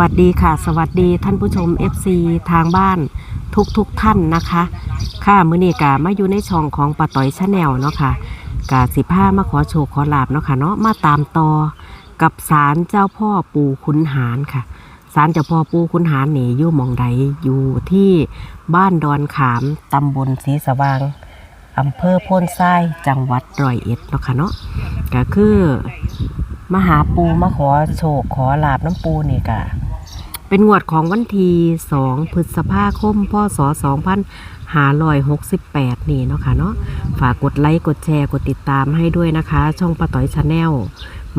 สวัสดีค่ะ สวัสดีท่านผู้ชม FC ทางบ้านทุกทุกๆท่านนะคะ ค่ะมื้อนี้กามาอยู่ในช่องของป้าต้อยชาแนลเนาะค่ะกาสิผ้ามาขอโชว์ขอลาบเนาะค่ะเนาะมาตามต่อกับศาลเจ้าพ่อปู่ขุนหารค่ะศาลเจ้าพ่อปู่ขุนหารนี่อยู่หมองใดอยู่ที่บ้านดอนขามตำบลศรีสว่างอำเภอโพนทรายจังหวัดร้อยเอ็ดเนาะค่ะเนาะก็คือมาหาปูมาขอโชคขอลาบน้ำปูนี่กะ เป็นงวดของวันที่2พฤษภาคม พศ 2568 นี่เนาะค่ะเนาะ ฝากกดไลค์ กดแชร์ กดติดตามให้ด้วยนะคะ ช่องป้าต้อยชาแนล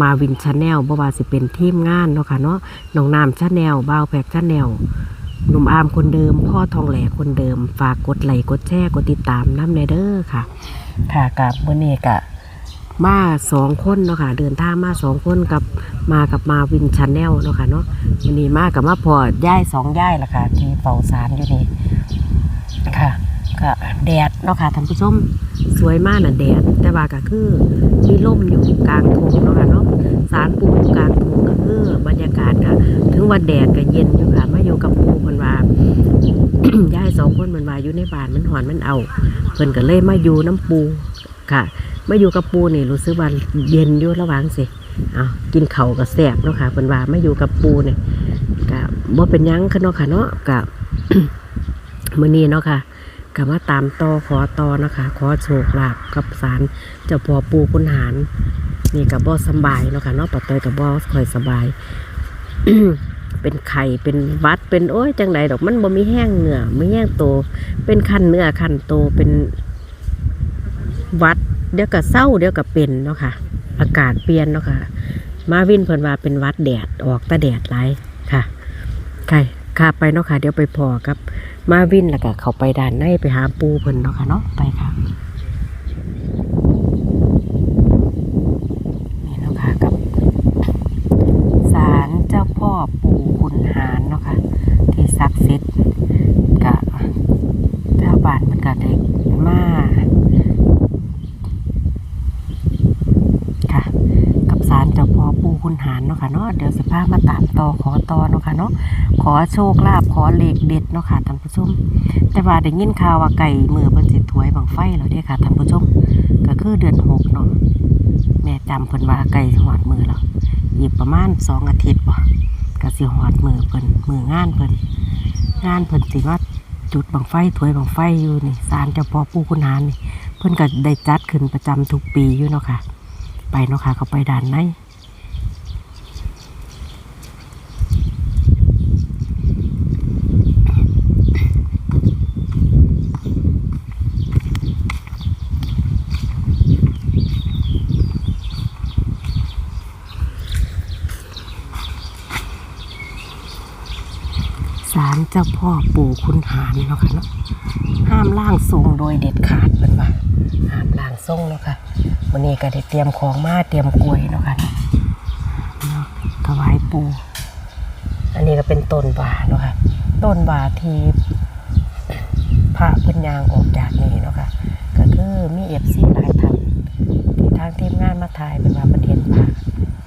มาวินชาแนลบ่ว่าสิเป็นทีมงานเนาะค่ะเนาะ น้องน้ำชาแนลบ้าวแพกชาแนลหนุ่มอามคนเดิม พ่อทองแหลคนเดิม ฝากกดไลค์ กดแชร์ กดติดตามน้ำในเด้อค่ะ ค่ะกับวันนี้กะ มาสองคนเนาะค่ะเดินทางมาสองคนกับมากับมาวินชาแนลเนาะค่ะเนาะวันนี้มากับมาพอย่ายสองย่ายละค่ะ ที่เฝ้าสารอยู่นี่ค่ะก็แดดเนาะค่ะท่านผู้ชมสวยมากน่ะแดด แต่ว่าก็คือมีร่มอยู่กลางทุ่งเนาะค่ะเนาะสารปูอยู่กลางทุ่งก็คือบรรยากาศก็ถึงว่าแดดก็เย็นอยู่ค่ะมาอยู่กับปูเพิ่นว่าย่ายสองคนเพิ่นว่าอยู่ในบ้านมันหอนมันเอาเพิ่นก็เลยมาอยู่น้ำปู ค่ะมาอยู่กับปูนี่รู้สึกว่าเย็นอยู่ระหว่างสิเอากินเข่าวก็แสบเนาะค่ะเป็นว่ามาอยู่กับปูเนี่ยกะบ่เป็นยังค่ะเนาะค่ะเนาะกะมื้อนี้เนาะค่ะก็มาตามต่อขอต่อนะคะขอโชคลาภกับสารเจ้าพ่อปูคุณหารนี่กับบ่สบายเนาะค่ะเนาะปัตเตยกับบ่ค่อยสบายเป็นไข่เป็นวัดเป็นโอ้ยจังไดดอกมันบ่มีแห้งเนื้อไม่แห้งโต เป็นคันเนื้อคันโตเป็น วัดเดี๋ยวก็เศร้าเดี๋ยวก็เป็นเนาะค่ะ อากาศเปลี่ยนเนาะค่ะ มาวินเพิ่นว่าเป็นวัดแดดออกแตะแดดไรค่ะใครค่ะไปเนาะค่ะ เดี๋ยวไปพอครับ มาวินแล้วก็เขาไปด้านในไปหาปูเพิ่นเนาะค่ะเนาะไปค่ะนี่เนาะค่ะกับศาลเจ้าพ่อปู่ขุนหารเนาะค่ะ ที่ศักดิ์สิทธิ์กะเจ้าบ้านมันก็ได้มา ค่ะ กับสารเจ้าพ่อปูคุณหารเนาะค่ะเนาะเดี๋ยวสิพามาตามต่อขอต่อเนาะค่ะเนาะขอโชคลาภขอเลขเด็ดเนาะค่ะท่านผู้ชม แต่ว่าได้ยินข่าวว่าไก่มือเพิ่นสิถวยบังไฟแล้วเด้ค่ะท่านผู้ชม ก็คือเดือนหกเนาะแม่จำเพิ่นว่าไก่หอดมือแล้วอีกประมาณสองอาทิตย์บ่ก็สิหอดมือเพิ่นมืองานเพิ่นงานเพิ่นสิว่าจุดบังไฟถวยบังไฟอยู่นี่ศาลเจ้าพ่อปูคุณหารนี่เพิ่นก็ได้จัดขึ้นประจำทุกปีอยู่เนาะค่ะ ไปเนาะค่ะเขาไปด่านในศาลเจ้าพ่อปู่คุณหารเนาะค่ะเนาะห้ามล่างทรงโดยเด็ดขาดเป็นว่าห้ามล่างทรงเนาะค่ะวันนี้ก็ได้เตรียมของมาเตรียมกล้วยเนาะค่ะเนาะเนาะถวายปู่อันนี้ก็เป็นต้นบาเนาะค่ะต้นบาทีพระพิ่นยางออกจากนี่เนาะค่ะก็คือมีเอฟซีหลายท่านที่ทางทีมงานมาถ่ายเป็นว่าประเทศพระ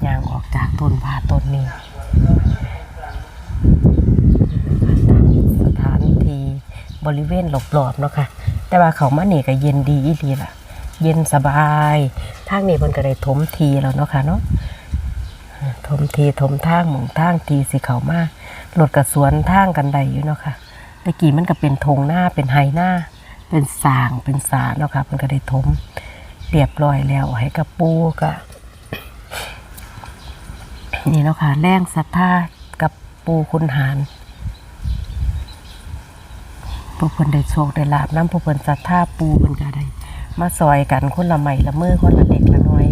ยางออกจากต้นบาต้นนี้สถานที่ บริเวณรอบๆเนาะค่ะ แต่ว่าเขามานี่ก็เย็นดีอีหลีล่ะ เย็นสบายทางนี้เพิ่นก็ได้ถมทีแล้วเนาะค่ะเนาะถมทีถมทางหมองทางทีสิเขามารถกับสวนทางกันได้อยู่เนาะค่ะตะกี้มันก็เป็นทงหน้าเป็นไฮหน้า เป็นสางเป็นสาเนาะค่ะเพิ่นก็ได้ถมเรียบร้อยแล้วให้กับปูก็นี่เนาะค่ะแรงศรัทธากับปูคุณหาร ผู้เพิ่นได้โชคได้ลาบน้ำผู้เพิ่นศรัทธาปูเพิ่นก็ได้ มาซอยกันคนละใหม่ละมือคนละเด็กละน้อย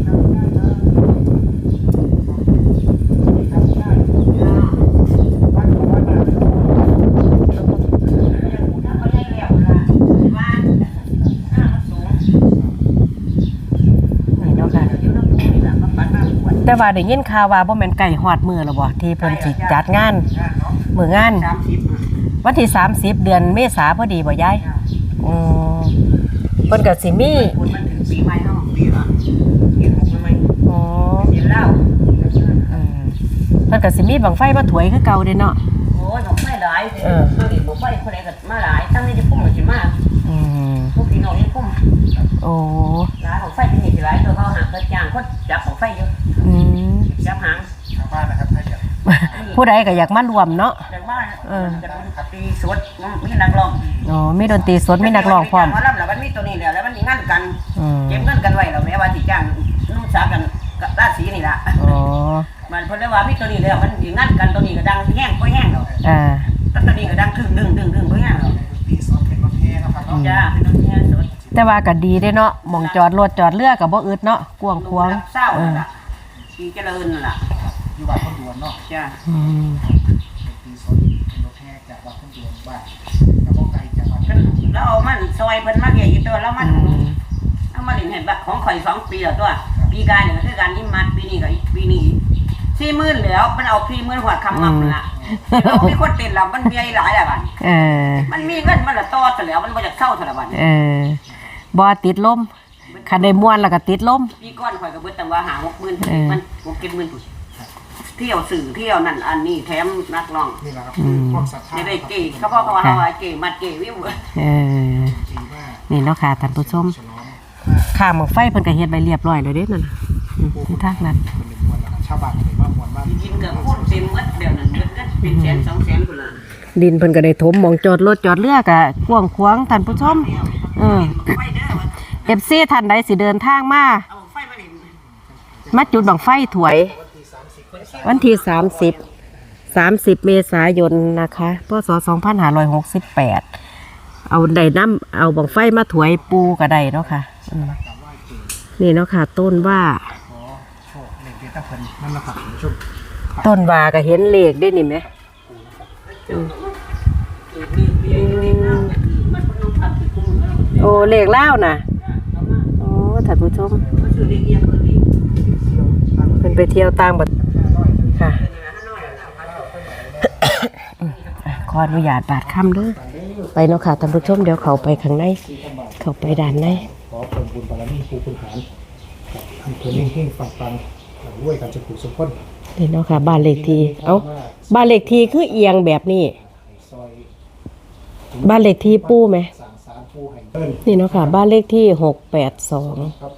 นี่เนาะค่ะแต่ว่าได้ยินข่าวว่าบ่แม่นไก่ฮอดมือแล้วบ่ที่เพิ่นสิจัดงานมื้องาน วันที่30เดือนเมษาพอดีบ่ยายอืมเพิ่นก็สิมีคนมันถึงปีใหม่ห้องปีอะปีหกใหม่อ๋อเห็นแล้วอืมเพิ่นก็สิมีบังไฟมาถวยคือเก่าเด้เนาะโอ้ยบอกไฟหลายเออตัวนี้บอกไฟคนใดก็มาหลายทั้งนี้จะพุ่มหรือจะมาอืมพวกพี่น้องนี่พุ่มโอ้หลายของไฟที่นี่สิหลายตัวเขาหางกระจางคนจับของไฟเยอะอืมจับหางทางบ้านนะครับถ้าอยากผู้ใดก็อยากมารวมเนาะ แต่ว่าเออ จะตีสวดมีนักร้องอ๋อมีดนตรีสดมีนักร้องพร้อมมารับแล้วมันมีตัวนี้แล้วแล้วมันมีงานกันอืม เก็บเงินกันไว้แล้วแม่ว่าสิจ้างนุ่งสากันกับราศีนี่ล่ะอ๋อมันเพิ่นเลยว่ามีตัวนี้แล้วมันสิงานกันตัวนี้ก็ดังแห้งบ่แห้งดอกอ่าตัวนี้ก็ดังครึ่งดึงดึงดึงบ่แห้งดอกตีซอสเป็นปรถแห่นะครับอืมจ้าเป็นตัวแห้งสดแต่ว่าก็ดีเด้เนาะหมองจอดรถจอดเรือก็บ่อึดเนาะกว้างขวางรับเศร้าเออล่ะปีเจริญนั่นล่ะอยู่วัดคนดวนเนาะจ้าอืม แล้วเอามันซอยเพิ่นมาเกี่ยอยู่ตัวแล้วมันอืมเอามาเล่นเห็นบะของข่อยสองปีแล้วตัว ปีกายเนี่ยก็คือการยิ้มมัดปีนี้ก็อีกปีนี้สี่หมื่นแล้วมันเอาพี่หมื่นหัวคำมั่มนั่นล่ะเรามีคนเต้นแล้วมันเบี้ยหลายแล้วบัดเออมันมีเงินมันละต่อซะแล้วมันบ่อยากเศร้าซะแล้วบัดเออบ่ติดลมคันได้ม่วนแล้วก็ติดลมปีก่อนข่อยก็เบิดตั้งว่าหา60,000เออมัน6 70,000พุ่น เที่ยวสื่อเที่ยวนั่นอันนี้แถมนักร้องนี่แหละครับคือความศรัทธาได้ได้เก๋เขาบอกเขาว่าเขาว่าเก๋มัดเก๋วิวเออดีมากนี่เนาะค่ะท่านผู้ชมฉลองข้างหมอกไฟเพิ่นก็เฮ็ดไว้เรียบร้อยแล้วเด้นั่นน่ะอืมที่ทางนั้นเป็นเรื่องมวลแล้วชาวบ้านเลยว่ามวลว่ากินกับพูดเต็มหมดเดี๋ยวนั้นเบิดเงินเป็นแสนสองแสนพุ่นล่ะดินเพิ่นก็ได้ถมหมองจอดรถจอดเรือก็กว้างขวางท่านผู้ชมเออไฟเด้อว่า FC ท่านใดสิเดินทางมาเอาไฟมาเล่นมาจุดบังไฟถวย วันที่สามสิบสามสิบเมษายนนะคะพศสองพันห้าร้อยหกสิบแปดเอาไดน้ำเอาบังไฟมาถวยปูกระไดเนาะค่ะนี่เนาะค่ะ ต้นว่าต้นว่าก็เห็นเลขได้นี่ไหมโอ้เลขเล่าน่ะโอ้ท่านผู้ชมเป็นไปเที่ยวต่างประเทศ ค่ะอะขออนุญาตบาดค่ำเด้อไปเนาะค่ะท่านผู้ชมเดี๋ยวเขาไปข้างใน เขาไปด้านในขอผลบุญบารมีครูคุณหารกับอำเภอเล่งเฮงฟังฟังรวยกันจะผูกสุขคนนี่เนาะค่ะบ้านเลขที่เอ้าบ้านเลขที่คือเอียงแบบนี้ซอยบ้านเลขที่ปู้ไหมสางสารปูแห่งเอิ้นนี่เนาะค่ะ บ้านเลขที่หกแปดสองครับ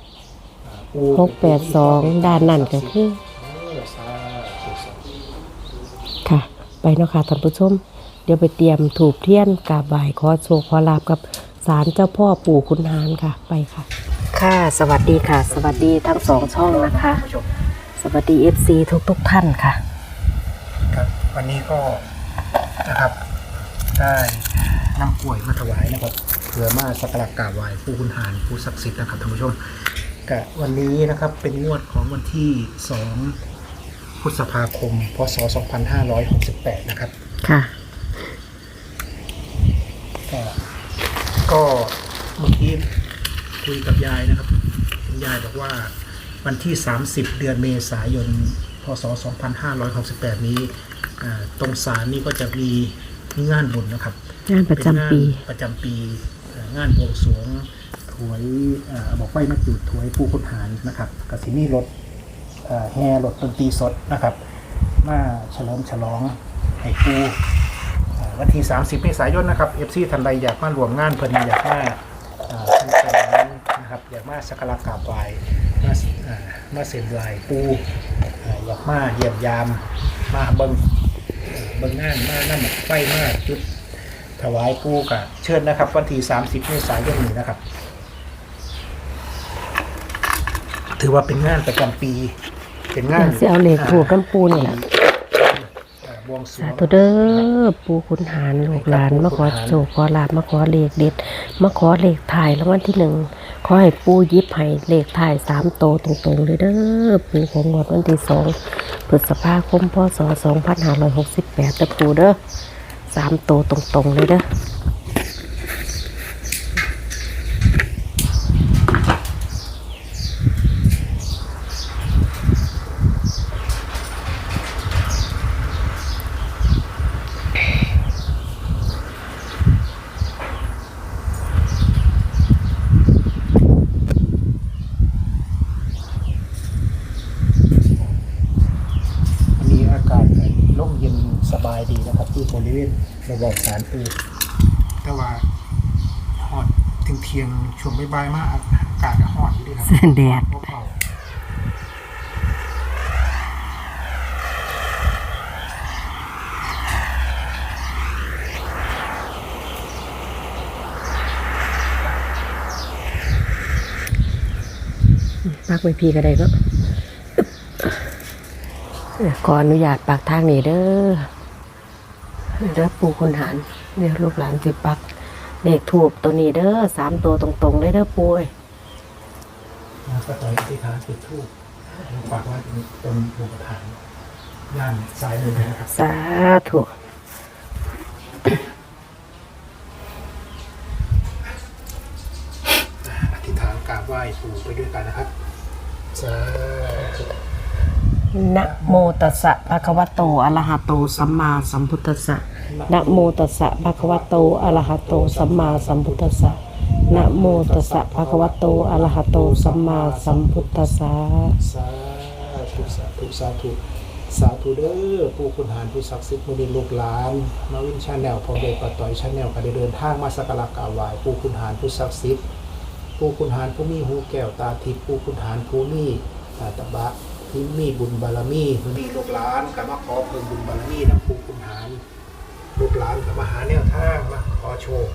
อ่าปูหกแปดสองด้านนั่นก็คือ ค่ะ ไปเนาะค่ะท่านผู้ชม เดี๋ยวไปเตรียมถูกเทียนกราบไหว้ขอโชคขอลาบกับศาลเจ้าพ่อปู่คุณหานค่ะ ไปค่ะ ค่ะสวัสดีค่ะ สวัสดีทั้งสองช่องนะคะ สวัสดี FC ทุกทุกๆท่านค่ะ ครับวันนี้ก็นะครับ ได้นำกล้วยมาถวายนะครับเพื่อมาสักการะกราบไหว้ผู้คุณหารผู้ศักดิ์สิทธิ์นะครับท่านผู้ชมกะวันนี้นะครับเป็นงวดของวันที่2 พฤษภาคม พศ 2568 นะครับ ค่ะ ก็ก็เมื่อกี้คุยกับยายนะครับคุณยายบอกว่าวันที่ 30 เดือนเมษายน พศ 2568 นี้อ่าตรงศาลนี่ก็จะมีงานบุญนะครับ งานประจำปีเป็นงานประจำปีเอ่องานบวงสรวงถวยเอ่อบอกไว้มาจุดถวยผู้คุณหารนะครับกับสินี่รถเอ่อ แห่รถดนตรีสดนะครับมาเฉลิมฉลองให้ปูวันที่ 30เมษายนนะครับเอฟซีทันใดอยากมารวมงานเพิ่นอยากมาเอ่อสนุกสนานนะครับอยากมาสักการะกราบไหว้มามาเซ็นลายปูอยากมาเยี่ยมยามมาเบิ่งเบิ่งงานมานั่นไฟมาจุดถวายปูกับเชิญนะครับ วันที่ 30เมษายนนี้นะครับ ถือว่าเป็นงานประจำปี เป็นงานสิเอาเลขถูกน้ำปูนี่ล่ะอ่าบวงสรวสางธุเด้อปู่คุณหารลูกหลานมาขอโชคขอลาบมาขอเลขเด็ด มาขอเลขถ่ายรางวัลที่หนึ่งขอให้ปู่ยิบให้เลขถ่ายสามโตวตรงๆเลยเด้อปู่ของงวดวันที่สองพฤษภาคมพศสองพันห้าร้อยหกสิบแปดตะปู่เด้อสามโตวตรงๆเลยเด้อ วันนี้อากาศ บายดีนะครับ ที่บริเวณระบบสารปูแต่ว่าหอดถึงเทียงช่วงบ่ายๆมากอากาศก็หอดอยู่ดีครับแดดเบาปักไปพีก็ได้ก็ขออนุญาตปักทางนี้เด้อ เด้อปู่คุณหารเดี๋ยวลูกหลานสิปักเลขถูกตัวนี้เด้อสามตัวตรงๆเลยเด้อปุ้ยมาก็ต่อยที่ฐานจุดทูบฝากไว้ตรงหลวงประธานย่านซ้ายมือนะครับ สาธุอธิษฐานกราบไหว้ปู่ไปด้วยกันนะครับสาธุ นะโมตัสสะภะคะวะโตอะระหะโตสัมมาสัมพุทธัสสะนะโมตัสสะภะคะวะโตอะระหะโตสัมมาสัมพุทธัสสะนะโมตัสสะภะคะวะโตอะระหะโตสัมมาสัมพุทธัสสะสาธุสาธุสาธุสาธุเด้อผู้คุณหารผู้ศักดิ์สิทธิ์มุนีลูกหลานมาวินชาแนลพอเดปะต่อยชาแนลก็ได้เดินทางมาสักการะกราบไหว้ผู้คุณหารผู้ศักดิ์สิทธิ์ผู้คุณหารผู้มีหูแก้วตาทิพย์ผู้คุณหารผู้มีตาตะบะ ที่มีบุญบารมีมีลูกหลานก็มาขอเพิ่มบุญบารมีนำผู้คุณหารลูกหลานก็มาหาแนวทางมาขอโชค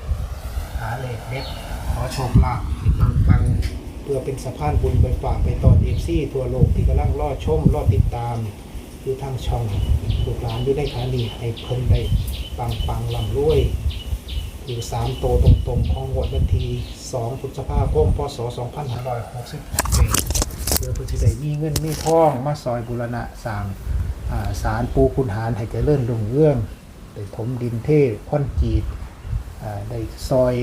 หาเลขเด็ดขอโชคลาภปังปังเพื่อเป็นสะพานบุญไปฝากไปตอนเอฟซีทั่วโลกที่กำลังรอชมรอติดตามอยู่ทางช่องลูกหลานด้วยได้ขานีให้เพิ่นได้ปังปังลำรวยอยู่สามโตตรงๆของงวดวันที่สองพฤษภาคมพศสอง พื่อเพื่อที่ได้มีเงินมีทองมาซอยบุรณะสร้างสารปูคุณหารให้เจริญรุ่งเรื่องได้ถมดินเทค่อนจีดได้ซอย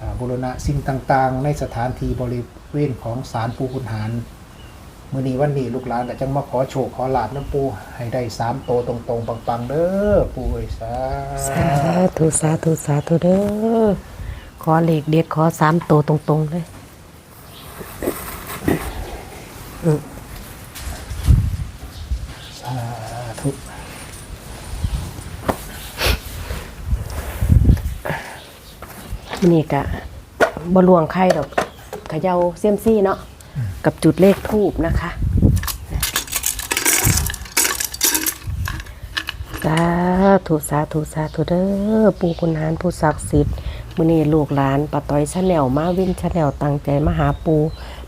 อบุรณะสิ่งต่างๆ ในสถานที่บริเวณของศาลปูคุณหารมื่อนี้วันนี้ลูกหลานก็จังมาขอโชคขอลาบน้ำปูให้ได้สามโตตรงๆปังๆเด้อปูเอ้ยสาสาธุสาธุสาธุเด้อขอเหลขเด็ดขอสามโตตรงๆเลย สาธุนี่กะบลวงไข่ดอกเขยาเซียมซี่เนาะกับจุดเลขทูบนะคะสาธุสาธุสาธุเด้อปู่คุณหารผู้ศักดิ์สิทธิ์มื้อนี้ลูกหลานป้าต้อยชาแนลมาวินชาแนลตั้งใจมาหาปู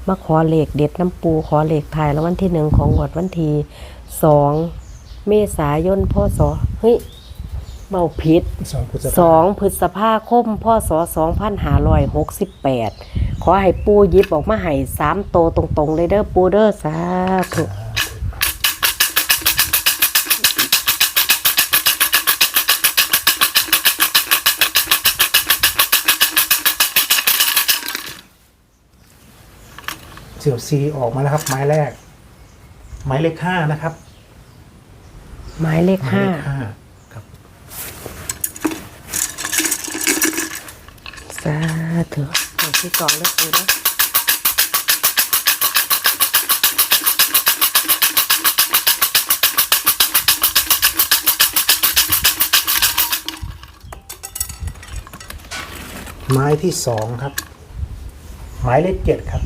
มาขอเลขเด็ดน้ำปูขอเลขถ่ายแล้ววันที่หนึ่งของงวดวันที่สองเมษายนพศเฮ้ยเมาผิดสองพุทธสองพฤษภาคมพศสองพันห้าร้อยหกสิบแปดขอให้ปูหยิบออกมาให้สามโตวตรงๆเลยเด้อปูเด้อสาธุ เสี่ยวซีออกมาแล้วครับ ไม้แรก ไม้เลขห้านะครับ หมายเลขไม้ห้าเลขห้าครับ สาธุหมายที่สองเด้อปูเด้อไม้ที่สองครับไม้เลขเจ็ดครับ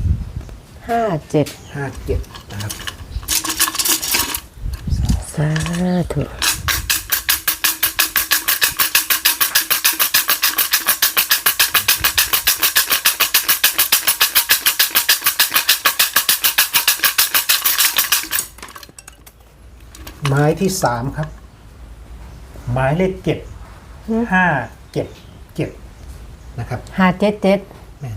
ห้าเจ็ดห้าเจ็ดนะครับสาธุไม้ที่สามครับไม้เลขเจ็ดห้าเจ็ดเจ็ดนะครับห้าเจ็ดเจ็ด แม่น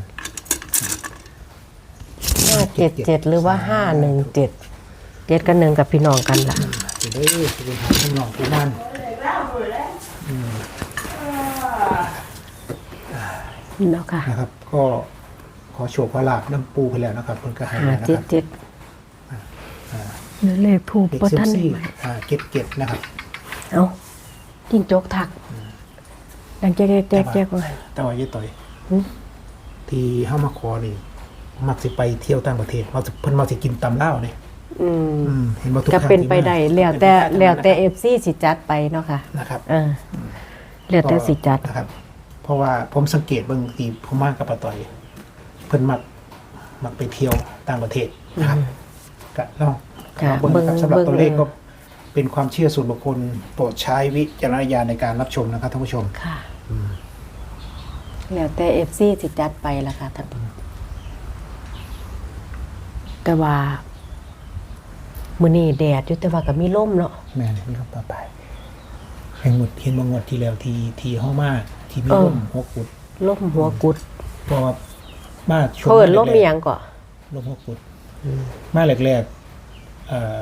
ห้า เจ็ดเจ็ดหรือว่าห้าหนึ่งเจ็ดเจ็ดกับหนึ่งกับพี่น้องกันล่ะจะได้จะเป็นหาข้างนอกที่นั่นเนาะค่ะนะครับ ก็ขอโชคขอลาบน้ำปูไปแล้วนะครับเพิ่นก็ให้ห้าแล้วนะเจ็คดรับเจ็ดเดี๋ยวเลขถูกเด็กปะเซยมท่านซี่ไหมอ่าเก็ดเก็ดนะครับ เอาจิ้งจกถัก ดังแจ๊กแจ๊กแจ๊กแจ๊กว่า แต่ว่าเยอะต่อย อืม ที่เข้ามาขอนี่ มักสิไปเที่ยวต่างประเทศมักสิเพิ่นมักสิกินตำเหล้าเนี่ยออืมอืมเห็นว่าทุกก็ครั้งเป็นที่ไปมาได้แล้วแต่เป็นไปได้แล้วแต่ทั้งนั้น FC สิจัดไปเนาะค่ะนะครับ เออแล้วแต่สิจัด นะครับ เพราะว่าผมสังเกตบางทีผมมากกับปาต่อย เพิ่นมักมักไปเที่ยวต่างประเทศนะครับก็ลองค่ะลองเบิ่งนะครับสำหรับเบิ่ง ตัวเลขเบิ่ก็งเป็นความเชื่อส่วนบุคคลโปรดใช้วิจารณญาณในการรับชมนะครับท่านผู้ชม ค่ะแล้วแต่ FC สิจัดไปล่ะค่ะท่าน แต่ว่ามื้อนี้แดดอยู่แต่ว่าก็มีลมเนาะแม่นมีคำต่อไปแห่งหมดเทียนบางงวดที่แล้วทีทีห้องมากที่มีเออร่มหัวกุดลมหัวกุดเพราะว่ามาช่วงเขาเอิ้นลมแรมีกๆหยังก็ลมหัวกุดมาแรกๆเอ่อ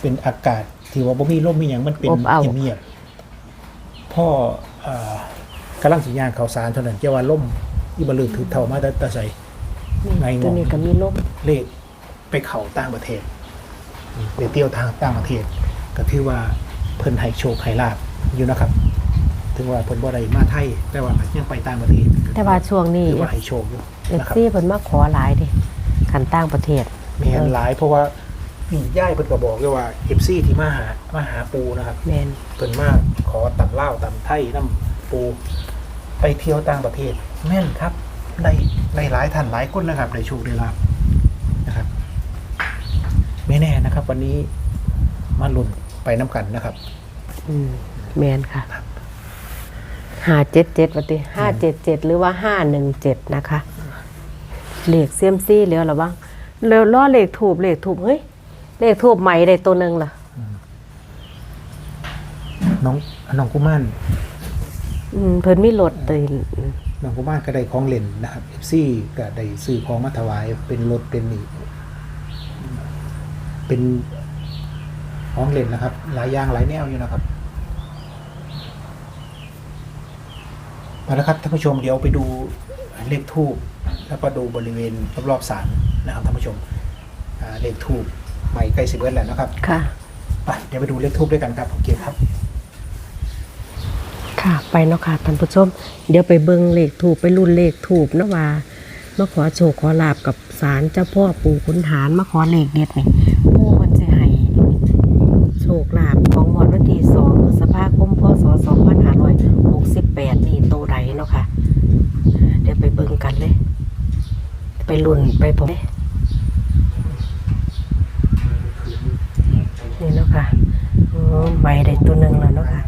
เป็นอากาศที่ว่าบ่มีลมมีหยังมันเป็นอบอ้าวเงียบๆพ่อเอ่อกำลังสิย่างข่าวสารเท่านั้นเจ้าว่าลมอีบลึกถือเท่ามาแต่แต่ใส่ไงงงตัวนี้ก็มีลมเลข ไปเข้าต่างประเทศไปเที่ยวทางต่างประเทศ ก็ถือว่าเพิ่นให้โชคให้ลาบอยู่นะครับถึงว่าเพิ่นบ่ได้มาไทยแต่ว่ายังไปต่างประเทศแต่ว่าช่วงนี้ถือว่าให้โชคอยู่เอฟนะครับซีเพิ่นมาขอหลายดิขันต่างประเทศแม่นหลายเพราะว่าพี่ย่ายเพิ่นก็บอกเลยว่า FC ที่มาหามาหาปูนะครับแมนเพิ่นมาขอตำเล่าวตำไทยน้ำปูไปเที่ยวต่างประเทศแม่นครับในในหลายท่านหลายคนนะครับได้โชคได้ลาบนะครับ ไม่แน่นะครับ วันนี้มาลุ้นไปน้ำกันนะครับอืมแมนค่ะห้าเจ็ดเจ็ดวันที่ห้าเจ็ดเจ็ดหรือว่าห้าหนึ่งเจ็ดนะคะเลขเซียมซี่แล้วหรอบ้างแล้วล่อเลขถูกเลขถูกเฮ้ยเลขถูกใหม่ได้ตัวหนึ่งล่ะน้องน้องกุมารอืมเพิ่นมีรถเลยน้องกุมารก็ได้ของเล่นนะครับ FC ก็ได้ซื้อของมาถวายเป็นรถเป็นนี่ เป็นของเล่นนะครับ หลายอย่างหลายแนวอยู่นะครับมาแล้วครับท่านผู้ชมเดี๋ยวไปดูเลขทูบแล้วก็ดูบริเวณรอบๆศาลนะครับท่านผู้ชมอ่าเลขทูบใหม่ใกล้สิบเอ็ดแล้วนะครับ ค่ะไปเดี๋ยวไปดูเลขทูบด้วยกันครับโอเคครับ ค่ะไปเนาะค่ะท่านผู้ชม เดี๋ยวไปเบิ่งเลขถูกไปรุ่นเลขถูกนะว่า มาขอโชคขอลาบกับศาลเจ้าพ่อปู่ขุนหารมาขอเลขเด็ดนี่ปู่มันจะให้โชคลาบของงวดวันที่สองพฤษภาคมพศสองพันห้าร้อยหกสิบแปดนี่โตไรเนาะค่ะ เดี๋ยวไปเบิ่งกันเลย ไปลุ่นไปพบเลยนี่เนาะค่ะอ๋อใบได้ตัวหนึ่งแล้วเนาะค่ะ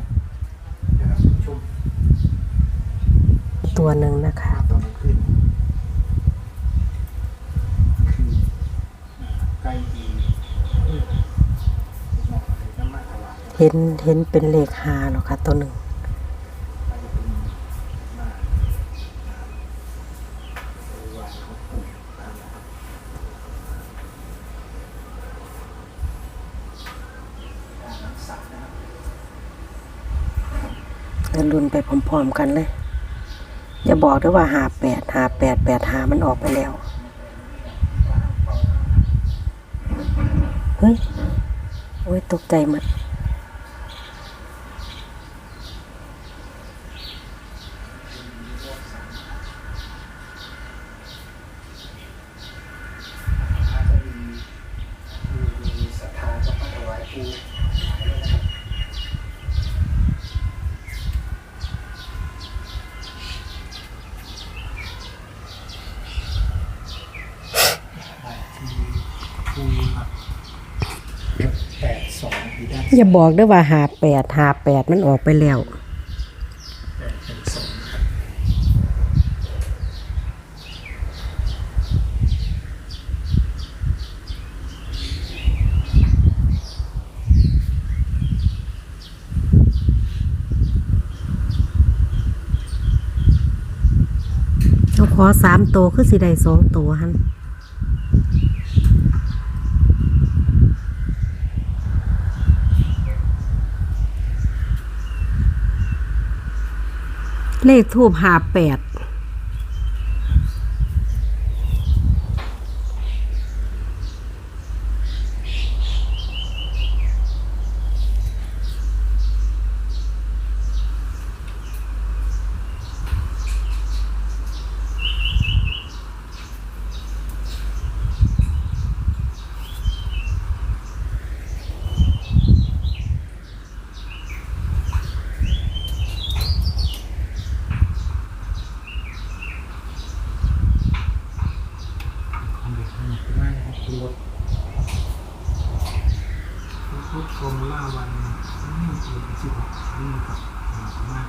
ตัวหนึ่งนะคะ ตอนกลางคืนใกล้ดีน้ำมันถวาย เห็ นเห็นเป็นเลขหาหรอคะตัวหนึ่งเดินรุนไปพร้อมๆกันเลย อย่าบอกด้วยว่าหาแปดหาแปดแปดหามันออกไปแล้ว เฮ้ย โอ้ยตกใจหมด อาจจะมีมีศรัทธาจะมาถวายปูปูครับแปดสอง อย่าบอกด้วยว่าหาแปดหาแปดมันออกไปแล้วเราขอสามตัวคือสิได้สองตัวฮัน เลขทูบหาแปด แรถ รถชมล่าวันนี่คือสิบหกนี่ครับมาก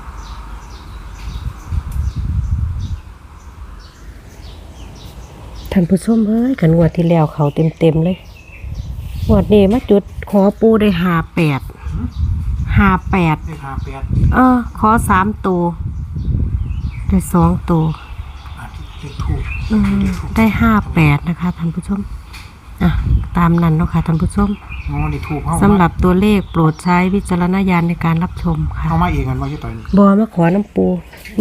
ท่านผู้ชมเอ้ยกันงวดที่แล้วเขาเต็มๆเลยงวดนี้มาจุดขอปูได้หาแปดหาแปดได้พาแปดเออ ขอสามตัวได้สองตัวอาจเลขถูกอืมได้ห้าแปดนะคะท่านผู้ชมอะตามนั้นเนาะค่ะท่านผู้ชม งอได้ถูกเข้าสำหรับตัวเลขโปรดใช้วิจารณญาณในการรับชมค่ะ เข้ามาเองกันว่าที่ต่อยนี่บอมาขอน้ำปู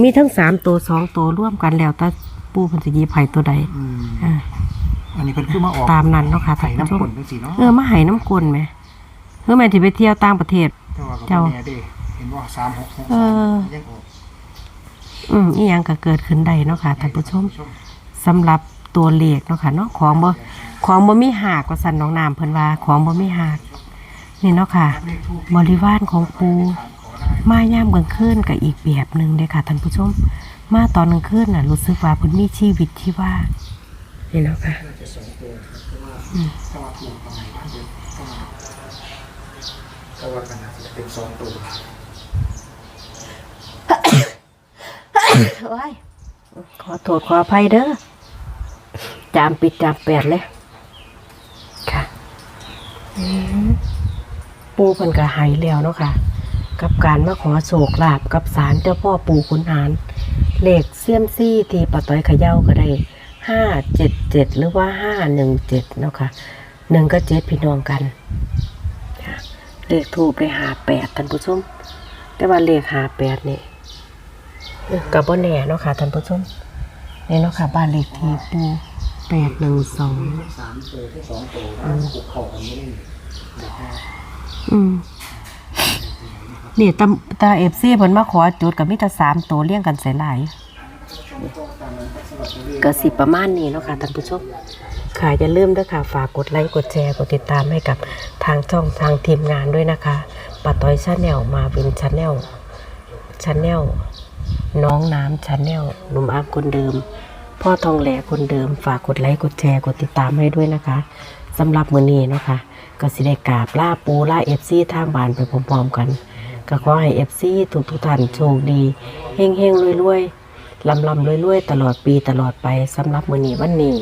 มีทั้งสามตัวสองตัวร่วมกันแล้วแต่ปูเพันธยีไผ่ตัวใดอืมอ่าอันนี้เพิ่นคือมาออกตามนั้นเนาะค่ะไข่ท่านผู้ชน้ำมข้นจังซี่เนาะเออมาให้น้ำกลนไหมเพื่อแม่ที่ไปเที่ยวต่างประเทศ แต่ว่าก็เจ้าบ่แน่เด้เห็นว่า3 6 6เออยังออกอืมอีหยังก็เกิดขึ้นได้เนาะค่ะท่านผู้ชมสำหรับ ตัวเลขเนาะค่ะเนาะของบ่ของบ่มีหากว่าสันน้องน้ำเพิ่นว่าของบ่มีหากนี่เนาะค่ะ บริวารของปูมาย่ามกลางคืนกับอีกแบบหนึ่งเลยค่ะท่านผู้ชม มาตอนกลางคืนน่ะรู้สึกว่าเพิ่นมีชีวิตที่ว่านี่เนาะค่ะถ้าว่าถูกประมาณบ้านเดียวก็ว่ากันนะจะเป็นสองตัวโอ้ยขอโทษขออภัยเด้อ จามปิดจามแปดเลย ค่ะปูเพิ่นก็หายแล้วเนาะค่ะ กับการมาขอโศกลาบกับสารเจ้าพ่อปู่ขุนหารเลขเซียมซี่ที่ปะต้อยเขย่าก็ได้ห้าเจ็ดเจ็ดหรือว่าห้าหนึ่งเจ็ดเนาะค่ะหนึ่งก็เจ็ดพี่น้องกันค่ะเลขถูกได้หาแปดท่านผู้ชมแต่ว่าเลขหาแปดนี่กับบ่แน่เนาะค่ะท่านผู้ชมนี่เนาะค่ะบ้านเลขที่ปู แปดหนึ่งสองสามตัวที่สองตัวผูกคอกันไม่ได้แบบว่าอืมนี่ตาตาเอฟซีเพิ่นมาขอจุดกับมิตรสามตัวเลี้ยงกันใส่หลายก็สิประมาณนี้เนาะค่ะท่านผู้ชมค่ะอย่าลืมด้วยค่ะฝากกดไลค์กดแชร์กดติดตามให้กับทางช่องทางทีมงานด้วยนะคะป้าต้อยชาแนลมาวินชาแนลชาแนลน้องน้ำชาแนลหนุ่มอาร์มคนเดิม พ่อทองแหลคนเดิมฝากกดไลค์กดแชร์กดติดตามให้ด้วยนะคะสำหรับมื้อนี้เนาะค่ะก็สิได้กราบล่าปูล่าเอฟซีทางบ้านไปพร้อมๆกันก็ขอให้เอฟซีทุกทุกท่านโชคดีเฮงเฮงรวยรวยๆลำลำรวยรวยๆตลอดปีตลอดไปสำหรับมื้อนี้วันนี้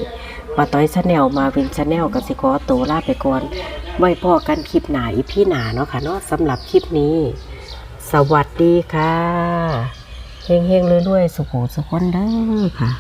ป้าต้อยชาแนลมาวินชาแนลกับสิขอตัวลาไปก่อน ไว้พอกันคลิปหนาอีพี่หนาเนาะค่ะเนาะสำหรับคลิปนี้ สวัสดีค่ะเฮงเฮงๆรวยๆสุขสุขคนเด้อค่ะ